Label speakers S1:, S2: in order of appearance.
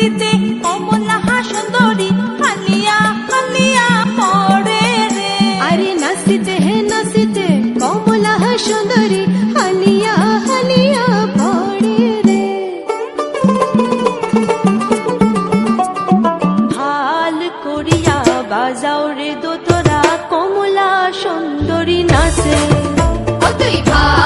S1: দিতে কমলা হাসুন্দরী হালিয়া হালিয়া পড়ে রে। আরে
S2: নাচিতে হে নাচিতে কমলা হাসুন্দরী হালিয়া হালিয়া পড়ে রে।
S1: ভালো করিয়া বাজাও রে দোতরা কমলা সুন্দরী নাচে।
S3: ও ভালো।